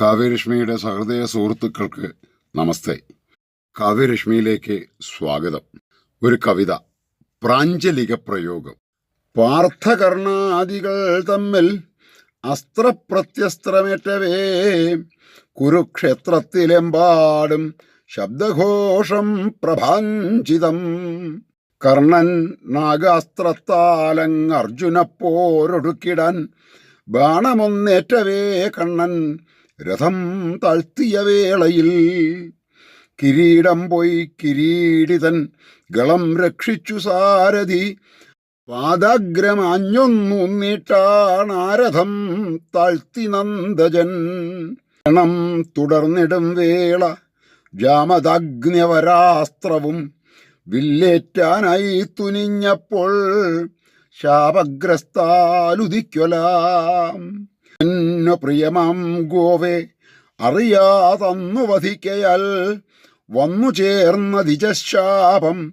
കാവ്യരശ്മിയുടെ സഹൃദയ സുഹൃത്തുക്കൾക്ക് നമസ്തേ. കാവ്യരശ്മിയിലേക്ക് സ്വാഗതം. ഒരു കവിത പ്രാഞ്ജലിക പ്രയോഗം പാർത്ഥകർണാദികൾ തമ്മിൽ അസ്ത്രപ്രത്യസ്ത്രമേറ്റവേ. കുരുക്ഷേത്രത്തിലെമ്പാടും ശബ്ദഘോഷം പ്രഭാഞ്ചിതം. കർണൻ നാഗാസ്ത്രത്താലങ് അർജുനപ്പോരൊടുക്കിടാൻ ബാണമൊന്നേറ്റവേ കണ്ണൻ. രഥം താഴ്ത്തിയ വേളയിൽ കിരീടം പോയി കിരീടിതൻ ഗളം രക്ഷിച്ചു സാരഥി. പാദാഗ്രമാഞ്ഞൊന്നു നീട്ടാണാരഥം താഴ്ത്തി നന്ദജൻ. ണം തുടർന്നിടും വേള. ജാമദാഗ്ന്യവരാസ്ത്രവും വില്ലേറ്റാനായി തുനിഞ്ഞപ്പോൾ ശാപഗ്രസ്താലുദിക്കൊലാം എന്നു പ്രിയമാം ഗോവെ. അറിയാതന്നു വധിക്കയാൽ വന്നു ചേർന്ന ദിജശാപം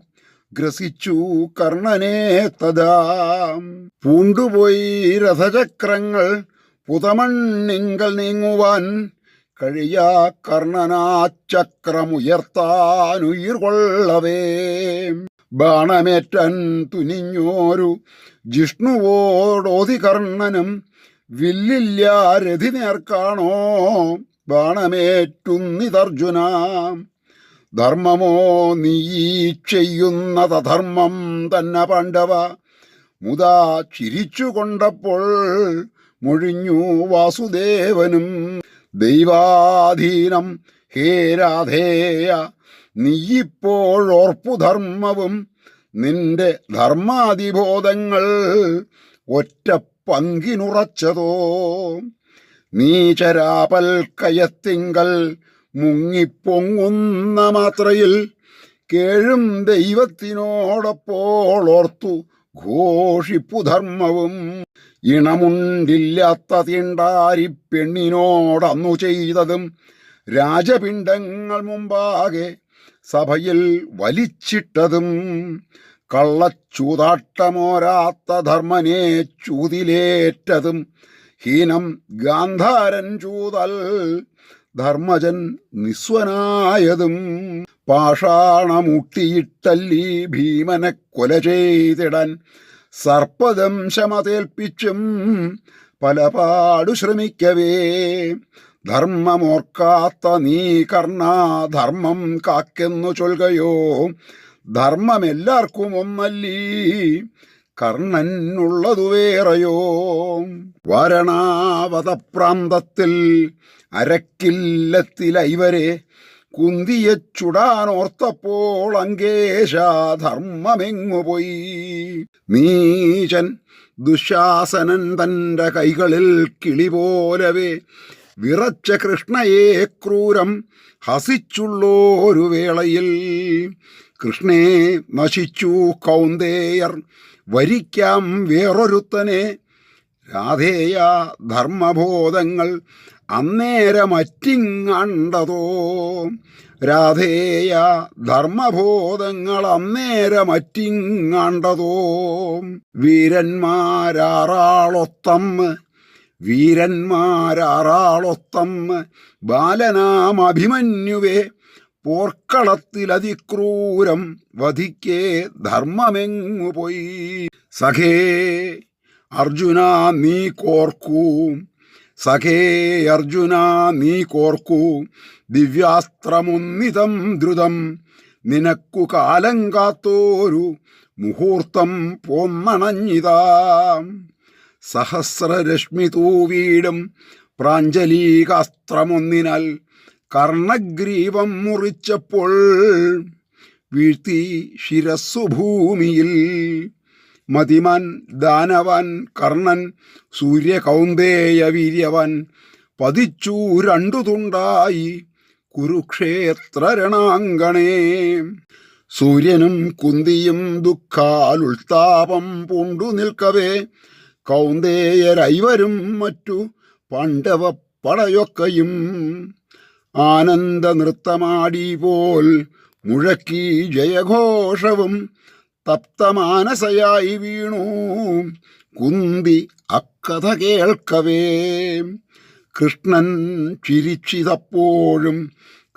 ഗ്രസിച്ചു കർണനെ തഥാ. പൂണ്ടുപോയി രഥചക്രങ്ങൾ പുതമണ്ണിങ്കൽ നീങ്ങുവാൻ കഴിയാ കർണനാ ചക്രമുയർത്താനുയിർകൊള്ളവേ ബാണമേറ്റൻ തുനിഞ്ഞോരു ജിഷ്ണുവോടോതി കർണനും വില്ലില്ല രഥി നേർക്കാണോ? ബാണമേറ്റുന്നിതർജുന. ധർമ്മമോ നീ ചെയ്യുന്നതധർമ്മം തന്നെ പാണ്ഡവ. മുതാ ചിരിച്ചുകൊണ്ടപ്പോൾ മൊഴിഞ്ഞു വാസുദേവനും ദൈവാധീനം ഹേ രാധേയ നീയിപ്പോഴോർപ്പു ധർമ്മവും. നിന്റെ ധർമാതിബോധങ്ങൾ ഒറ്റ പങ്കിനുറച്ചതോ? നീചരാപൽ കയത്തിങ്കൽ മുങ്ങിപ്പൊങ്ങുന്ന മാത്രയിൽ കേഴും ദൈവത്തിനോടൊപ്പോളോർത്തു ഘോഷിപ്പു ധർമ്മവും ഇണമുണ്ടില്ലാത്ത തീണ്ടാരി പെണ്ണിനോടന്നു ചെയ്തതും രാജപിണ്ഡങ്ങൾ മുമ്പാകെ സഭയിൽ വലിച്ചിട്ടതും കള്ളച്ചൂതാട്ടമോരാത്ത ധർമ്മനെ ചൂതിലേറ്റതും ഹീനം ഗാന്ധാരൻ ചൂതൽ ധർമ്മജൻ നിസ്വനായതും പാഷാണമുട്ടിയിട്ടല്ലി ഭീമനെ കൊല സർപ്പദം സർപ്പദംശമതേൽപ്പിച്ചും പലപാടു ശ്രമിക്കവേ ധർമ്മമോർക്കാത്ത നീ കർണ ധർമ്മം കാക്കെന്നു ചൊൽകയോ. ധർമ്മമെല്ലാവർക്കും ഒന്നല്ലീ. കർണനുള്ളതു വേറെയോ? വരണാവതപ്രാന്തത്തിൽ അരക്കില്ലത്തിലൈവരെ കുന്തിയ ചുടാനോർത്തപ്പോൾ അങ്കേശ ധർമ്മമെങ്ങുപോയി നീചൻ ദുശാസനൻ തന്റെ കൈകളിൽ കിളി പോലവേ വിറച്ച കൃഷ്ണയെ ക്രൂരം ഹസിച്ചുള്ളോരു വേളയിൽ. കൃഷ്ണേ നശിച്ചു കൗന്ദേയർ വരിക്കാം വേറൊരുത്തനെ. രാധേയ ധർമ്മബോധങ്ങൾ അന്നേരമറ്റിങ്ങണ്ടതോ? രാധേയ ധർമ്മബോധങ്ങൾ അന്നേരമറ്റിങ്ങണ്ടതോ? വീരന്മാരാറാളൊത്തമ്മ് വീരന്മാരാറാളൊത്തമ്മ് ബാലനാം അഭിമന്യുവേ പോർക്കളത്തിലതിക്രൂരം വധിക്കേ ധർമ്മമെങ്ങു പോയി? സഖേ അർജുന നീ കോർക്കൂ. സഖേ അർജുന നീ കോർക്കൂ. ദിവ്യാസ്ത്രമുന്നിതം ദ്രുതം നിനക്കു കാലം കാത്തോരു മുഹൂർത്തം പോന്നണഞ്ഞിതാ. സഹസ്രരശ്മി തൂവീടും പ്രാഞ്ജലീകാസ്ത്രമൊന്നിനാൽ കർണഗ്രീവം മുറിച്ചപ്പോൾ വീഴ്ത്തി ശിരസ്സുഭൂമിയിൽ. മതിമാൻ ദാനവാൻ കർണൻ സൂര്യകൗന്ദേയ വീര്യവാൻ പതിച്ചു രണ്ടു തുണ്ടായി കുരുക്ഷേത്ര രണാങ്കണേ സൂര്യനും കുന്തിയും ദുഃഖാലുൽത്താപം പൂണ്ടു നിൽക്കവേ കൗന്ദേയരൈവരും മറ്റു പാണ്ഡവ പടയൊക്കെയും ആനന്ദ നൃത്തമാടി പോൽ മുഴക്കി ജയഘോഷവും തപ്തമാനസയായി വീണു. കുന്തി അക്കഥ കേൾക്കവേ. കൃഷ്ണൻ ചിരിച്ചിതപ്പോഴും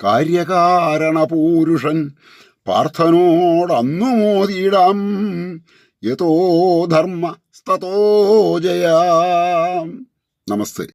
കാര്യകാരണ പൂരുഷൻ പാർത്ഥനോടന്നു മോദിയിടാം. യഥോ ധർമ്മ స్తతో జయ. నమస్తే.